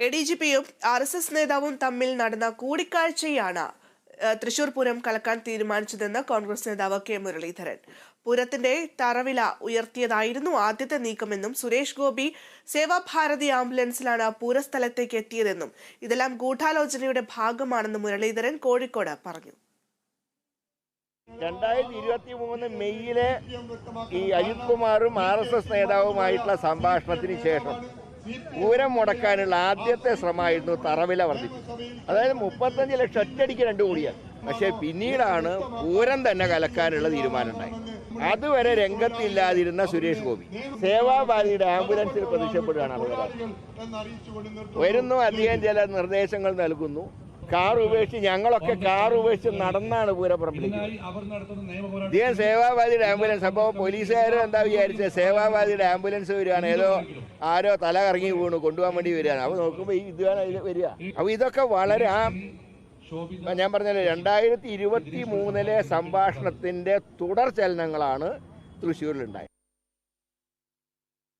A D G പിയും R S S നേതാവും തമ്മിൽ നടന്ന കൂടിക്കാഴ്ചയാണ് തൃശൂർ പൂരം കലക്കാൻ തീരുമാനിച്ചതെന്ന് കോൺഗ്രസ് നേതാവ് കെ മുരളീധരൻ. പൂരത്തിന്റെ തറവില ഉയർത്തിയതായിരുന്നു ആദ്യത്തെ നീക്കമെന്നും സുരേഷ് ഗോപി സേവാഭാരതി ആംബുലൻസിലാണ് പൂരസ്ഥലത്തേക്ക് എത്തിയതെന്നും ഇതെല്ലാം ഗൂഢാലോചനയുടെ ഭാഗമാണെന്നും മുരളീധരൻ കോഴിക്കോട് പറഞ്ഞു. രണ്ടായിരത്തി ഇരുപത്തി മൂന്ന് മെയ്യിലെ ഈ അജിത് കുമാറും ആർ എസ് എസ് നേതാവുമായിട്ടുള്ള സംഭാഷണത്തിന് ശേഷം പൂരം മുടക്കാനുള്ള ആദ്യത്തെ ശ്രമമായിരുന്നു തറവില വർദ്ധിപ്പിച്ചു അതായത് മുപ്പത്തഞ്ച് ലക്ഷം ഒറ്റടിക്ക് രണ്ട് കോടിയാണ് പക്ഷേ പിന്നീടാണ് പൂരം തന്നെ കലക്കാനുള്ള തീരുമാനം തീരുമാനമുണ്ടായി അതുവരെ രംഗത്തില്ലാതിരുന്ന സുരേഷ് ഗോപി സേവാഭാരതിയുടെ ആംബുലൻസിൽ പ്രത്യക്ഷപ്പെടുകയാണ് ആളുകൾ വരുന്നു അധികം ചില നിർദ്ദേശങ്ങൾ നൽകുന്നു. കാർ ഉപേക്ഷിച്ച് ഞങ്ങളൊക്കെ കാർ ഉപേക്ഷിച്ച് നടന്നാണ് പൂരപ്പറമ്പിലേക്ക് ഇദ്ദേഹം സേവാഭാരതിയുടെ ആംബുലൻസ്. അപ്പോൾ പോലീസുകാരും എന്താ വിചാരിച്ചത്? സേവാഭാരതിയുടെ ആംബുലൻസ് വരികയാണ്. ഏതോ ആരോ തല കറങ്ങി വീണു കൊണ്ടുപോകാൻ വേണ്ടി വരികയാണ്. അപ്പോൾ നോക്കുമ്പോൾ ഈ ഇതാണ് അതിൽ വരിക. അപ്പോൾ ഇതൊക്കെ വളരെ ആ ഞാൻ പറഞ്ഞല്ലോ രണ്ടായിരത്തി ഇരുപത്തി മൂന്നിലെ സംഭാഷണത്തിന്റെ തുടർ ചലനങ്ങളാണ് തൃശ്ശൂരിലുണ്ടായത്.